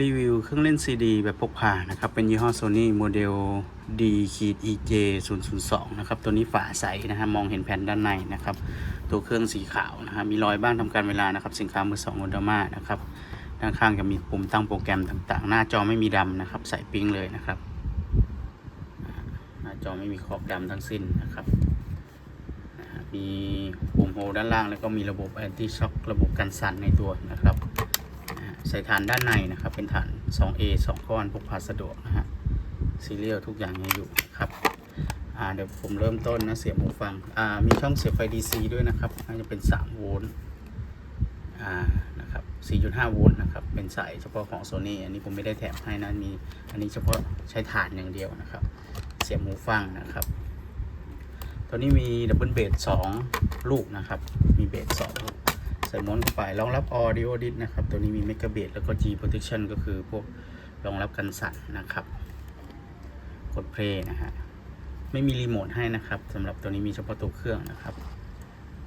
รีวิวเครื่องเล่นซีดีแบบพกพานะครับ เป็นยี่ห้อ Sony โมเดล D ขีด EJ 0 0 2นะครับ ตัวนี้ฝาใสนะฮะมองเห็นแผ่นด้านในนะครับ ตัวเครื่องสีขาวนะฮะมีรอยบ้างทำการเวลานะครับ สินค้ามือสองโอดามานะครับ ด้านข้างจะมีปุ่มตั้งโปรแกรมต่างๆ หน้าจอไม่มีดำนะครับ ใส่ปิ้งเลยนะครับ หน้าจอไม่มีขอบดำทั้งสิ้นนะครับ มีปุ่มโฮด้านล่างแล้วก็มีระบบแอนตี้ช็อคระบบกันสั่นในตัวนะครับ ใส่ฐานด้านในนะครับ เป็นฐาน 2A 2 ก้อนพกพาสะดวกนะฮะซีเรียลทุกอย่างยังอยู่นะครับอ่าเดี๋ยวผมเริ่มต้นนะเสียบหูฟังอ่ามีช่องเสียบไฟ DC ด้วยนะครับน่าจะเป็น 3 โวลต์อ่านะครับ 4.5 โวลต์นะครับเป็นสายเฉพาะของ Sony อันนี้ผมไม่ได้แถมให้นะมีอันนี้เฉพาะใช้ฐานอย่างเดียวนะครับ เสียบหูฟังนะครับตัวนี้มีดับเบิลเบส2ลูกนะครับ มีเบส2ลูก ส่ม้วนเข้าไปรองรับ audio dit นะครับ ตัวนี้มี mega b a s แล้วก็ G protection ก็คือพวกรองรับกันสั่นนะครับ กด play นะฮะ ไม่มีรีโมทให้นะครับสำหรับตัวนี้มีเฉพาะตัวเครื่องนะครับ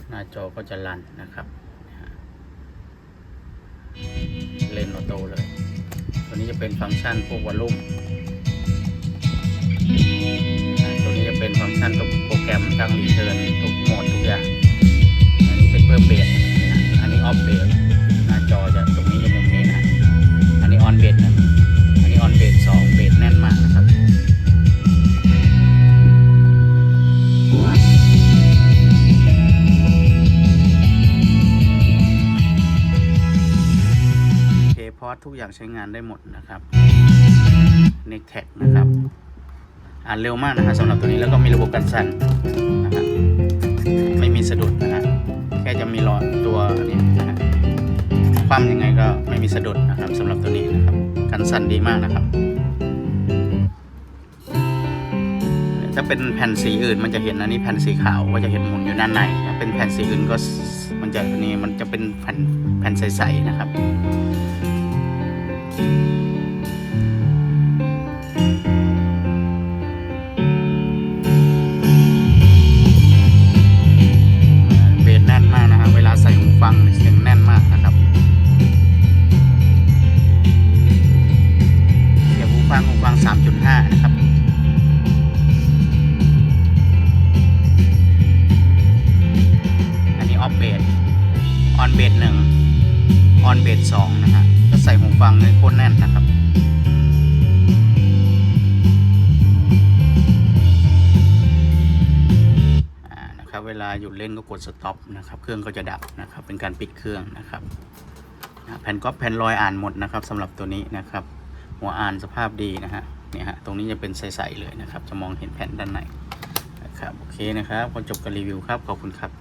หน้าจอก็จะรันนะครับนะฮะเล่นออโต้เลย ตัวนี้จะเป็นฟังก์ชันพวกวอลลุ่มตัวนี้จะเป็นฟังก์ชันตัวโปรแกรมตั้งรี ทุกอย่างใช้งานได้หมดนะครับ n e c t a g นะครับอ่านเร็วมากนะฮะสำหรับตัวนี้แล้วก็มีระบบกันสั่นนะฮะไม่มีสะดุดนะฮะแค่จะมีรอยตัวนี้นะฮะความยังไงก็ไม่มีสะดุดนะครับสำหรับตัวนี้นะครับกันสั่นดีมากนะครับ ถ้าเป็นแผ่นสีอื่นมันจะเห็นอันนี้แผ่นสีขาวก็จะเห็นหมุนอยู่ด้านในถ้าเป็นแผ่นสีอื่นก็มันจะนนี้มันจะเป็นแผ่นแผ่นใสๆนะครับ เบสแน่นมากนะครับเวลาใส่หูฟังเสียงแน่นมากนะครับเสียบหูฟังหูฟัง3.5นะครับอันนี้ออฟเบสออนเบสหนึ่ง ออนเบสสองนะฮะก็ใส่หูฟังเลยโคตรแน่นนะครับอ่านะครับ เวลาหยุดเล่นก็กดสต็อปนะครับ เครื่องก็จะดับนะครับ เป็นการปิดเครื่องนะครับนะแผ่นก๊อปแผ่นรอยอ่านหมดนะครับสำหรับตัวนี้นะครับ หัวอ่านสภาพดีนะฮะเนี่ยฮะตรงนี้จะเป็นใสๆเลยนะครับ จะมองเห็นแผ่นด้านในนะครับโอเคนะครับก็จบการรีวิวครับขอบคุณครับ